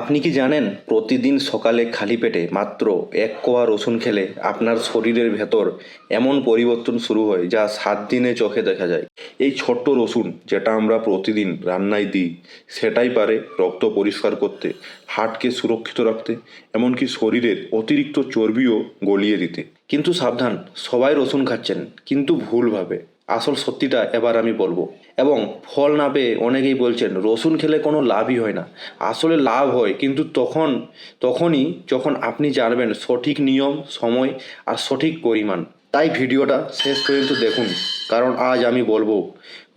আপনি কি জানেন প্রতিদিন সকালে খালি পেটে মাত্র এক কোয়া রসুন খেলে আপনার শরীরের ভেতর এমন পরিবর্তন শুরু হয় যা সাত দিনে চোখে দেখা যায়? এই ছোট্ট রসুন যেটা আমরা প্রতিদিন রান্নায় দিই, সেটাই পারে রক্ত পরিষ্কার করতে হার্টকে সুরক্ষিত রাখতে, এমনকি শরীরের অতিরিক্ত চর্বিও গলিয়ে দিতে। কিন্তু সাবধান, সবাই রসুন খাচ্ছেন, কিন্তু ভুলভাবে আসল সত্যিটা এবার আমি বলব। এবং ফল না পেয়ে অনেকেই বলছেন, রসুন খেলে কোনো লাভই হয় না। আসলে লাভ হয়, কিন্তু তখন, তখনই যখন আপনি জানবেন সঠিক নিয়ম, সময় আর সঠিক পরিমাণ। তাই ভিডিওটা শেষ পর্যন্ত দেখুন। কারণ আজ আমি বলব,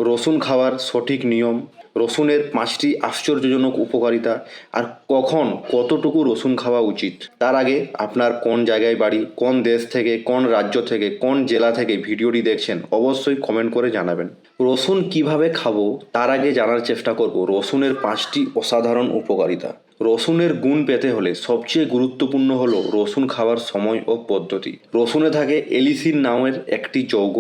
রসুন খাওয়ার সঠিক নিয়ম, রসুনের পাঁচটি আশ্চর্যজনক উপকারিতা, আর কখন কতটুকু রসুন খাওয়া উচিত। তার আগে আপনার কোন জায়গায় বাড়ি, কোন দেশ থেকে, কোন রাজ্য থেকে, কোন জেলা থেকে ভিডিওটি দেখছেন, অবশ্যই কমেন্ট করে জানাবেন। রসুন কীভাবে খাব, তার আগে জানার চেষ্টা করব, রসুনের পাঁচটি অসাধারণ উপকারিতা। রসুনের গুণ পেতে হলে সবচেয়ে গুরুত্বপূর্ণ হল রসুন খাওয়ার সময় ও পদ্ধতি। রসুনে থাকে এলিসিন নামের একটি যৌগ,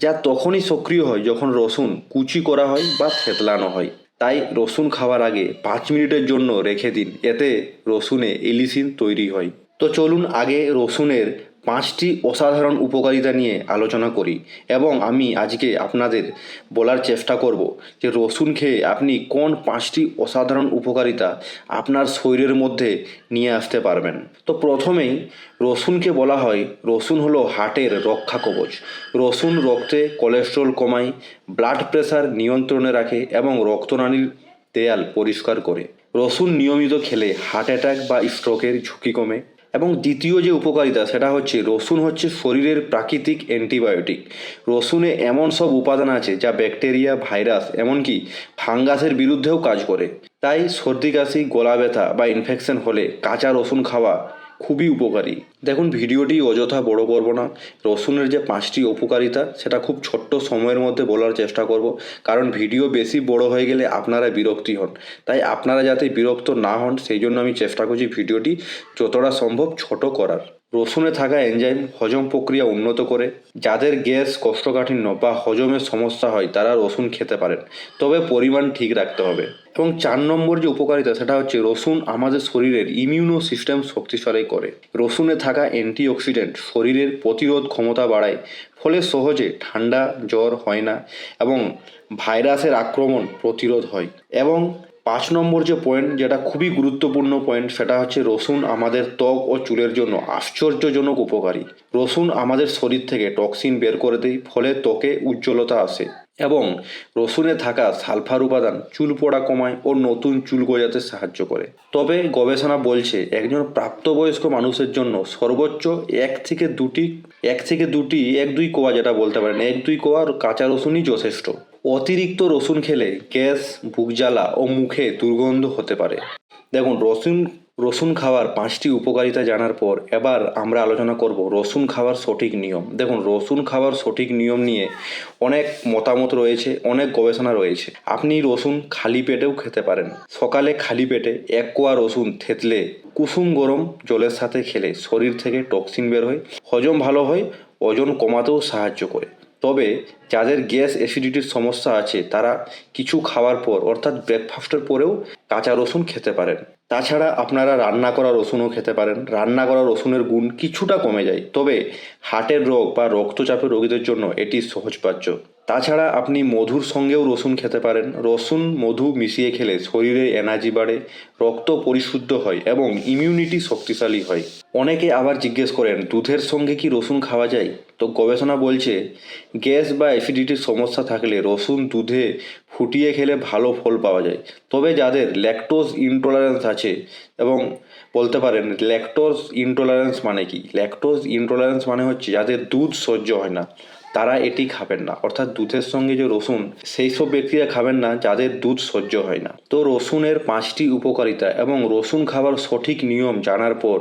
যা তখনই সক্রিয় হয় যখন রসুন কুচি করা হয় বা থেতলানো হয়। তাই রসুন খাওয়ার আগে পাঁচ মিনিটের জন্য রেখে দিন, এতে রসুনে এলিসিন তৈরি হয়। তো চলুন আগে রসুনের পাঁচটি অসাধারণ উপকারিতা নিয়ে আলোচনা করি এবং আমি আজকে আপনাদের বলার চেষ্টা করব যে রসুন খেয়ে আপনি কোন পাঁচটি অসাধারণ উপকারিতা আপনার শরীরের মধ্যে নিয়ে আসতে পারবেন। তো প্রথমেই রসুনকে বলা হয়, রসুন হলো হার্টের রক্ষা কবচ। রসুন রক্তে কোলেস্ট্রল কমায় ব্লাড প্রেশার নিয়ন্ত্রণে রাখে এবং রক্তনালীর দেয়াল পরিষ্কার করে। রসুন নিয়মিত খেলে হার্ট অ্যাটাক বা স্ট্রোকের ঝুঁকি কমে। এবং দ্বিতীয় যে উপকারিতা, সেটা হচ্ছে রসুন হচ্ছে শরীরের প্রাকৃতিক অ্যান্টিবায়োটিক। রসুনে এমন সব উপাদান আছে যা ব্যাকটেরিয়া, ভাইরাস, এমনকি ফাঙ্গাসের বিরুদ্ধেও কাজ করে। তাই সর্দি, কাশি, গলা ব্যথা বা ইনফেকশন হলে কাঁচা রসুন খাওয়া খুবই উপকারী। দেখুন, ভিডিওটি অযথা বড় করব না। রসুনের যে পাঁচটি উপকারিতা, সেটা খুব ছোট্ট সময়ের মধ্যে বলার চেষ্টা করব। কারণ, ভিডিও বেশি বড় হয়ে গেলে আপনারা বিরক্তি হন। তাই আপনারা যাতে বিরক্ত না হন, সেই জন্য আমি চেষ্টা করছি ভিডিওটি যতটা সম্ভব ছোট করার। রসুনে থাকা এনজাইম হজম প্রক্রিয়া উন্নত করে। যাদের গ্যাস কষ্টকাঠিন্য বা হজমের সমস্যা হয়, তারা রসুন খেতে পারেন। তবে পরিমাণ ঠিক রাখতে হবে। এবং চার নম্বর যে উপকারিতা, সেটা হচ্ছে রসুন আমাদের শরীরের ইমিউনো সিস্টেম শক্তিশালী করে। রসুনে থাকা অ্যান্টিঅক্সিডেন্ট শরীরের প্রতিরোধ ক্ষমতা বাড়ায়, ফলে সহজে ঠান্ডা, জ্বর হয় না এবং ভাইরাসের আক্রমণ প্রতিরোধ হয়। এবং পাঁচ নম্বর যে পয়েন্ট যেটা খুবই গুরুত্বপূর্ণ পয়েন্ট সেটা হচ্ছে রসুন আমাদের ত্বক ও চুলের জন্য আশ্চর্যজনক উপকারী। রসুন আমাদের শরীর থেকে টক্সিন বের করে দেয়, ফলে ত্বকে উজ্জ্বলতা আসে। এবং রসুনে থাকা সালফার উপাদান চুল পড়া কমায় ও নতুন চুল গজাতে সাহায্য করে। তবে গবেষণা বলছে, একজন প্রাপ্তবয়স্ক মানুষের জন্য সর্বোচ্চ এক থেকে দুটি, এক থেকে দুটি, এক দুই কোয়া যেটা বলতে পারেন, এক দুই কোয়া কাঁচা রসুনই যথেষ্ট। অতিরিক্ত রসুন খেলে গ্যাস বুক জ্বালা ও মুখে দুর্গন্ধ হতে পারে। দেখুন, রসুন রসুন খাওয়ার পাঁচটি উপকারিতা জানার পর এবার আমরা আলোচনা করব রসুন খাওয়ার সঠিক নিয়ম। দেখুন, রসুন খাওয়ার সঠিক নিয়ম নিয়ে অনেক মতামত রয়েছে, অনেক গবেষণা রয়েছে। আপনি রসুন খালি পেটেও খেতে পারেন। সকালে খালি পেটে এক কোয়া রসুন থেতলে কুসুম গরম জলের সাথে খেলে শরীর থেকে টক্সিন বের হয়, হজম ভালো হয়, ওজন কমাতেও সাহায্য করে। তবে যাদের গ্যাস অ্যাসিডিটির সমস্যা আছে, তারা কিছু খাওয়ার পর, অর্থাৎ ব্রেকফাস্টের পরেও কাঁচা রসুন খেতে পারেন। তাছাড়া আপনারা রান্না করা রসুনও খেতে পারেন। রান্না করা রসুনের গুণ কিছুটা কমে যায়। তবে হার্টের রোগ বা রক্তচাপের রোগীদের জন্য এটি সহজপাচ্য তাছাড়া আপনি মধুর সঙ্গেও রসুন খেতে পারেন। রসুন, মধু মিশিয়ে খেলে শরীরে এনার্জি বাড়ে, রক্ত পরিশুদ্ধ হয় এবং ইমিউনিটি শক্তিশালী হয়। অনেকে আবার জিজ্ঞেস করেন, দুধের সঙ্গে কি রসুন খাওয়া যায়? তো গবেষণা বলছে, গ্যাস বা অ্যাসিডিটির সমস্যা থাকলে রসুন দুধে ফুটিয়ে খেলে ভালো ফল পাওয়া যায়। তবে যাদের ল্যাকটোজ ইনটলারেন্স আছে এবং বলতে পারেন ল্যাকটোজ ইনটলারেন্স মানে কি? ল্যাকটোজ ইনটলারেন্স মানে হচ্ছে যাদের দুধ সহ্য হয় না। তারা এটি খাবেন না। অর্থাৎ দুধের সঙ্গে যে রসুন, সেই সব ব্যক্তিরা খাবেন না, যাদের দুধ সহ্য হয় না। তো রসুনের পাঁচটি উপকারিতা এবং রসুন খাবার সঠিক নিয়ম জানার পর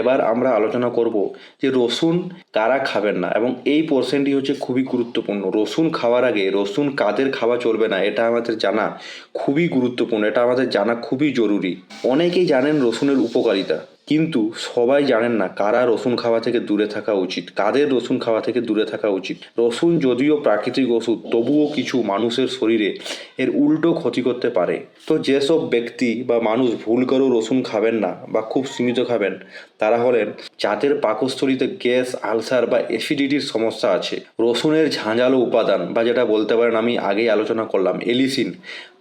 এবার আমরা আলোচনা করব যে রসুন কারা খাবেন না এবং এই পোর্শনটি হচ্ছে খুবই গুরুত্বপূর্ণ। রসুন খাওয়ার আগে রসুন কাদের খাওয়া চলবে না, এটা আমাদের জানা খুবই গুরুত্বপূর্ণ, এটা আমাদের জানা খুবই জরুরি। অনেকেই জানেন রসুনের উপকারিতা। কিন্তু সবাই জানেন না কারা রসুন খাওয়া থেকে দূরে থাকা উচিত, কাদের রসুন খাওয়া থেকে দূরে থাকা উচিত। রসুন যদিও প্রাকৃতিক ওষুধ, তবুও কিছু মানুষের শরীরে এর উল্টো ক্ষতি করতে পারে। তো যেসব ব্যক্তি বা মানুষ ভুল করেও রসুন খাবেন না বা খুব সীমিত খাবেন তারা হলেন যাদের পাকস্থলিতে গ্যাস, আলসার বা অ্যাসিডিটির সমস্যা আছে। রসুনের ঝাঁঝালো উপাদান বা যেটা বলতে পারেন আমি আগেই আলোচনা করলাম, এলিসিন,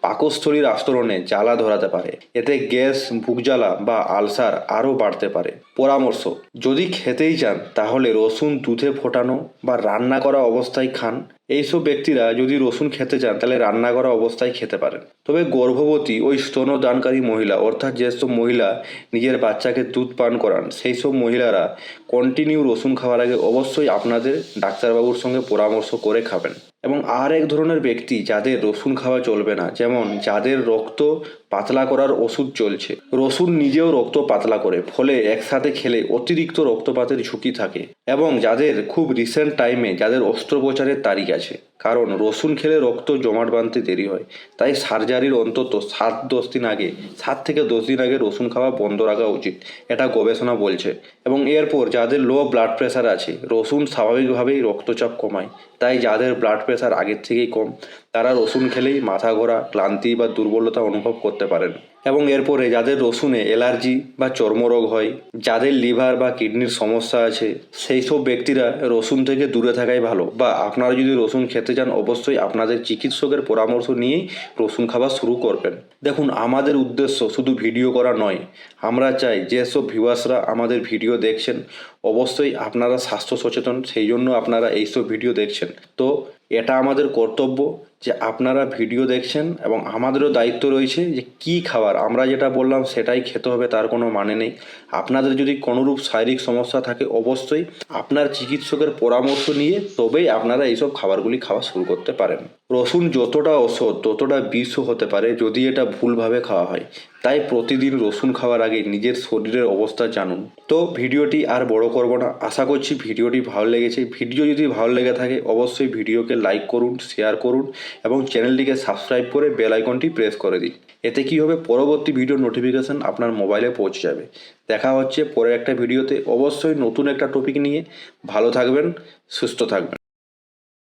পাকস্থলীর আস্তরণে জ্বালা ধরাতে পারে। এতে গ্যাস বুক জ্বালা বা আলসার আরও বাড়তে পারে। পরামর্শ। যদি খেতেই চান, তাহলে রসুন দুধে ফোটানো বা রান্না করা অবস্থায় খান। এইসব ব্যক্তিরা যদি রসুন খেতে চান, তাহলে রান্না করা অবস্থায় খেতে পারেন। তবে গর্ভবতী ওই স্তনদানকারী মহিলা, অর্থাৎ যেসব মহিলা, নিজের বাচ্চাকে দুধ পান করান। সেই সব মহিলারা কন্টিনিউ রসুন খাওয়ার আগে অবশ্যই আপনাদের ডাক্তারবাবুর সঙ্গে পরামর্শ করে খাবেন। এবং আর এক ধরনের ব্যক্তি যাদের রসুন খাওয়া চলবে না, যেমন যাদের রক্ত পাতলা করার ওষুধ চলছে। রসুন নিজেও রক্ত পাতলা করে, ফলে একসাথে খেলে অতিরিক্ত রক্তপাতের ঝুঁকি থাকে এবং যাদের খুব রিসেন্ট টাইমে যাদের অস্ত্রোপচারের তারিখ আছে। কারণ রসুন খেলে রক্ত জমাট বাঁধতে দেরি হয়। তাই সার্জারির অন্তত সাত দশ দিন আগে, সাত থেকে দশ দিন আগে রসুন খাওয়া বন্ধ রাখা উচিত, এটা গবেষণা বলছে। এবং এরপর যাদের লো ব্লাড প্রেশার আছে, রসুন স্বাভাবিকভাবেই রক্তচাপ কমায়। তাই যাদের ব্লাড প্রেশার আগের থেকেই কম তারা রসুন খেলেই মাথা ঘোরা, ক্লান্তি বা দুর্বলতা অনুভব করতে পারেন। এবং এরপরে যাদের রসুনে অ্যালার্জি বা চর্মরোগ হয়, যাদের লিভার বা কিডনির সমস্যা আছে সেই সব ব্যক্তিরা রসুন থেকে দূরে থাকাই ভালো। বা আপনারা যদি রসুন খেতে চান, অবশ্যই আপনাদের চিকিৎসকের পরামর্শ নিয়েই রসুন খাওয়া শুরু করবেন। দেখুন, আমাদের উদ্দেশ্য শুধু ভিডিও করা নয়। আমরা চাই যেসব ভিউয়ার্সরা আমাদের ভিডিও দেখছেন, অবশ্যই আপনারা স্বাস্থ্য সচেতন, সেই জন্য আপনারা এইসব ভিডিও দেখছেন। তো এটা আমাদের কর্তব্য যে আপনারা ভিডিও দেখছেন এবং আমাদেরও দায়িত্ব রয়েছে যে কি খাবার, আমরা যেটা বললাম সেটাই খেতে হবে, তার কোনো মানে নেই। আপনাদের যদি কোনোরূপ শারীরিক সমস্যা থাকে, অবশ্যই আপনার চিকিৎসকের পরামর্শ নিয়ে তবেই আপনারা এইসব খাবারগুলি খাওয়া শুরু করতে পারেন। রসুন যতটা ঔষধ, ততটা বিষও হতে পারে যদি এটা ভুলভাবে খাওয়া হয়। তাই প্রতিদিন রসুন খাওয়ার আগে নিজের শরীরের অবস্থা জানুন। তো ভিডিওটি আর বড় করব না। আশা করছি ভিডিওটি ভালো লেগেছে। ভিডিও যদি ভালো লেগে থাকে, অবশ্যই ভিডিওকে লাইক করুন, শেয়ার করুন এবং চ্যানেলটিকে সাবস্ক্রাইব করে বেল আইকনটি প্রেস করে দিন। এতে কী হবে? পরবর্তী ভিডিও নোটিফিকেশান আপনার মোবাইলে পৌঁছে যাবে। দেখা হচ্ছে পরের একটা ভিডিওতে। অবশ্যই নতুন একটা টপিক নিয়ে। ভালো থাকবেন, সুস্থ থাকবেন।